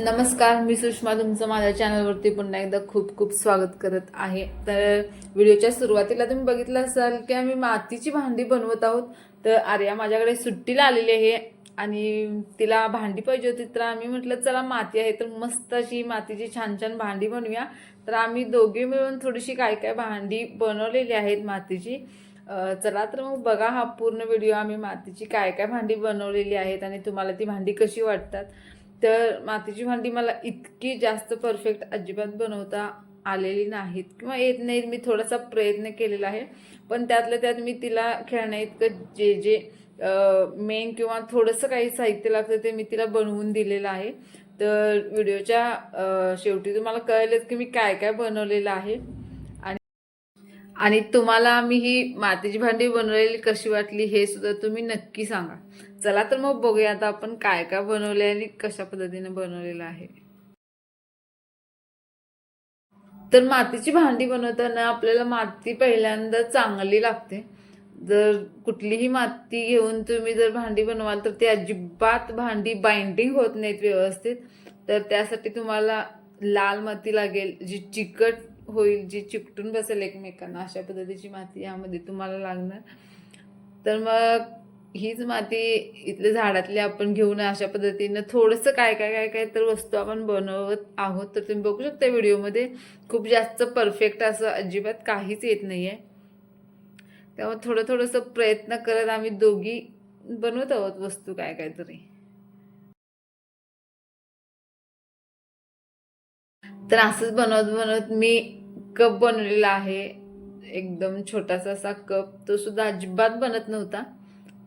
नमस्कार मी सुषमा तुमचं माझ्या चॅनलवरती पुन्हा एकदा खूप खूप स्वागत करत आहे. तर व्हिडिओच्या सुरुवातीला तुम्ही बघितलं असाल की आम्ही मातीची भांडी बनवत आहोत. तर आर्या माझ्याकडे सुट्टीला आलेली आहे आणि तिला भांडी पाहिजे होती तर आम्ही म्हटलं चला माती आहे तर मस्त अशी मातीची छान छान भांडी बनवूया. तर आम्ही दोघे मिळून थोडीशी काय काय भांडी बनवलेली आहेत मातीची. चला तर मग बघा हा पूर्ण व्हिडिओ आम्ही मातीची काय काय भांडी बनवलेली आहेत आणि तुम्हाला ती भांडी कशी वाटतात. तर मातीची भांडी मला इतकी जास्त परफेक्ट अजिबात बनवता आलेली नाहीत. किंवा येत नाहीत मी थोडासा प्रयत्न केलेला आहे. पण त्यातल्या त्यात मी तिला खेळण्या इतकं जे जे मेन किंवा थोडंसं काही साहित्य लागतं ते मी तिला बनवून दिलेलं आहे. तर व्हिडिओच्या शेवटी तुम्हाला कळेलच की मी काय काय बनवलेलं आहे. आणि तुम्हाला मी ही मातीची भांडी बनवलेली कशी वाटली हे सुद्धा तुम्ही नक्की सांगा. चला तर मग बघूया आता आपण काय काय बनवले आणि कशा पद्धतीने बनवलेलं आहे. तर मातीची भांडी बनवताना आपल्याला माती पहिल्यांदा चांगली लागते. जर कुठलीही माती घेऊन तुम्ही जर भांडी बनवाल तर ती अजिबात भांडी बाइंडिंग होत नाहीत व्यवस्थित. तर त्यासाठी तुम्हाला लाल माती लागेल जी चिकट होईल जी चिकटून बसेल एकमेकांना अशा पद्धतीची माती यामध्ये तुम्हाला लागणार. तर मग हीच माती इथल्या झाडातली आपण घेऊन अशा पद्धतीनं थोडंसं काय काय काय काय तर वस्तू आपण बनवत आहोत. तर तुम्ही बघू शकता व्हिडिओमध्ये खूप जास्त परफेक्ट असं अजिबात काहीच येत नाही आहे त्यामुळे थोडं थोडंसं प्रयत्न करत आम्ही दोघी बनवत आहोत वस्तू काय काय तरी. तर असंच बनवत बनवत मी कप बनवलेला आहे. एकदम छोटासा असा कप. तो सुद्धा अजिबात बनत नव्हता.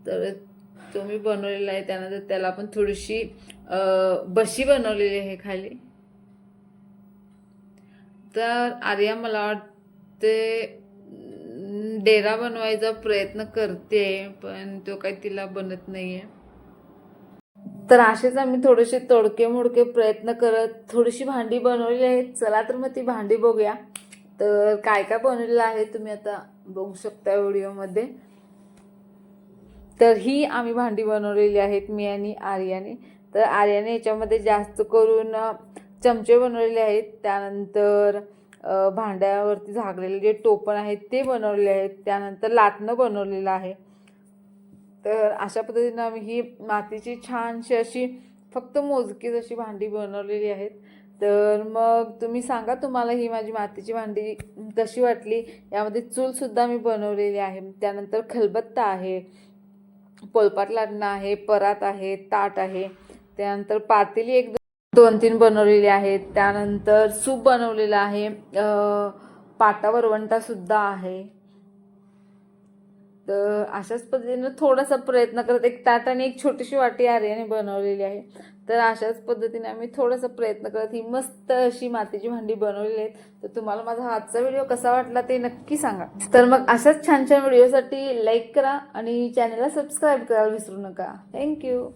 तर तो मी बनवलेला आहे. त्यानंतर त्याला पण थोडीशी बशी बनवलेली आहे खाली. तर आर्या मला वाटते डेरा बनवायचा प्रयत्न करते पण तो काही तिला बनत नाही आहे तर असेच आम्ही थोडेसे तोडके मोडके प्रयत्न करत थोडीशी भांडी बनवलेली आहेत. चला तर मग ती भांडी बघूया. तर काय काय बनवलेलं आहे तुम्ही आता बघू शकता व्हिडिओमध्ये. तर ही आम्ही भांडी बनवलेली आहेत मी आणि आर्याने. तर आर्याने याच्यामध्ये जास्त करून चमचे बनवलेले आहेत. त्यानंतर भांड्यावरती झाकलेले जे टोपण आहेत ते बनवलेले आहेत. त्यानंतर लाटणं बनवलेलं आहे. तर अशा पद्धतीनं आम्ही ही मातीची छानशी अशी फक्त मोजकीच अशी भांडी बनवलेली आहेत. तर मग तुम्ही सांगा तुम्हाला ही माझी मातीची भांडी कशी वाटली? यामध्ये चूलसुद्धा मी बनवलेली आहे. त्यानंतर खलबत्ता आहे. पोलपाट लाटणं आहे. परात आहे. ताट आहे. त्यानंतर पातेली एक दोन तीन बनवलेली आहेत. त्यानंतर सूप बनवलेलं आहे. पाटा वरवंटासुद्धा आहे. तर अशाच पद्धतीनं थोडासा प्रयत्न करत एक ताट आणि एक छोटीशी वाटी आर्याने बनवलेली आहे. तर अशाच पद्धतीने आम्ही थोडासा प्रयत्न करत ही मस्त अशी मातीची भांडी बनवलेली आहेत. तर तुम्हाला माझा आजचा व्हिडिओ कसा वाटला ते नक्की सांगा. तर मग अशाच छान छान व्हिडिओसाठी लाईक करा आणि चॅनलला सबस्क्राईब करायला विसरू नका. थँक्यू